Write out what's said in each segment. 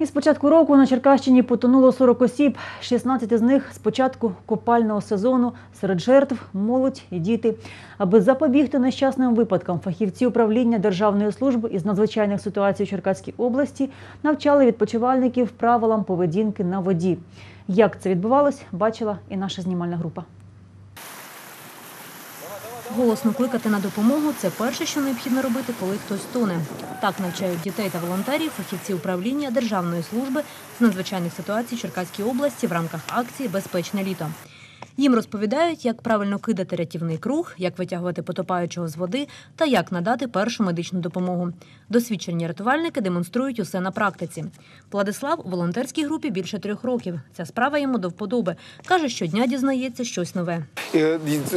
Із початку року на Черкащині потонуло 40 осіб. 16 з них з початку копального сезону. Серед жертв молодь і діти. Аби запобігти нещасним випадкам, фахівці управління Державної служби із надзвичайних ситуацій у Черкаській області навчали відпочивальників правилам поведінки на воді. Як це відбувалось, бачила і наша знімальна група. Голосно кликати на допомогу це перше, що необхідно робити, коли хтось тоне. Так навчають дітей та волонтерів, фахівці управління Державної служби з надзвичайних ситуацій Черкаській області в рамках акції Безпечне літо. Їм розповідають, як правильно кидати рятівний круг, як витягувати потопаючого з води та як надати першу медичну допомогу. Досвідчені рятувальники демонструють усе на практиці. Владислав у волонтерській групі більше трьох років. Ця справа йому до вподоби. Каже, щодня дізнається щось нове. І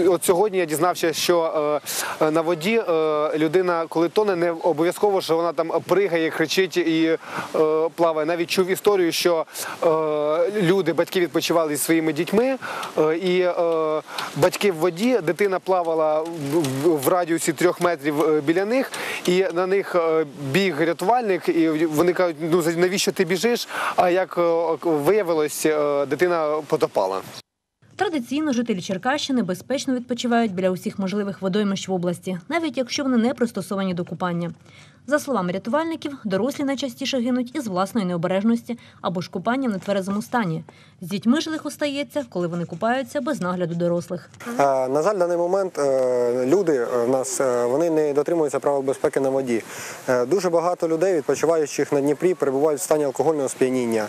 От сьогодні я дізнався, що е, на воді е, людина, коли тоне, не обов'язково, що вона там пригає, кричить і е, плаває. Навіть чув історію, що е, люди, батьки відпочивали зі своїми дітьми, е, і е, батьки в воді, дитина плавала в, радіусі трьох метрів е, біля них, і на них е, біг рятувальник, і вони кажуть, ну навіщо ти біжиш? А як е, виявилось, дитина потопала. Традиційно жителі Черкащини безпечно відпочивають біля усіх можливих водоймищ в області, навіть якщо вони не пристосовані до купання. За словами рятувальників, дорослі найчастіше гинуть із власної необережності або ж купання в нетверезому стані. З дітьми ж лихо стається, коли вони купаються без нагляду дорослих. На жаль, даний момент е, люди е, в нас е, вони не дотримуються правил безпеки на воді. Дуже багато людей, відпочиваючих на Дніпрі, перебувають в стані алкогольного сп'яніння.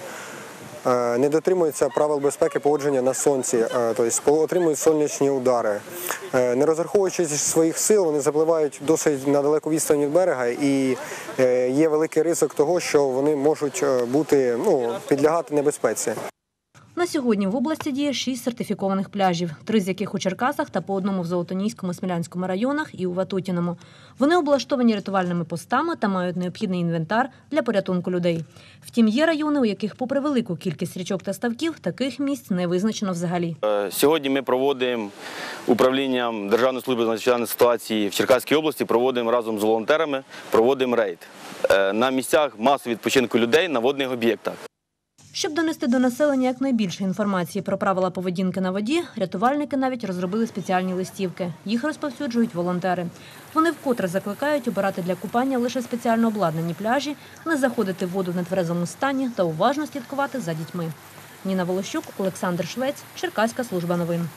Е, Не дотримуються правил безпеки поводження на сонці, е, тобто отримують сонячні удари. Е, Не розраховуючи своїх сил, вони запливають досить на далеку відстань від берега, і є великий ризик того, що вони можуть бути ну підлягати небезпеці. На сьогодні в області діє шість сертифікованих пляжів, три з яких у Черкасах та по одному в Золотоніському Смілянському районах і у Ватутіному. Вони облаштовані рятувальними постами та мають необхідний інвентар для порятунку людей. Втім, є райони, у яких, попри велику кількість річок та ставків, таких місць не визначено взагалі. Е, Сьогодні ми проводимо управлінням Державної служби з надзвичайних ситуацій в Черкаській області, проводимо разом з волонтерами, проводимо рейд е, на місцях масового відпочинку людей на водних об'єктах. Щоб донести до населення якнайбільше інформації про правила поведінки на воді, рятувальники навіть розробили спеціальні листівки. Їх розповсюджують волонтери. Вони вкотре закликають обирати для купання лише спеціально обладнані пляжі, не заходити в воду в нетверезому стані та уважно слідкувати за дітьми. Ніна Волощук, Олександр Швець, Черкаська служба новин.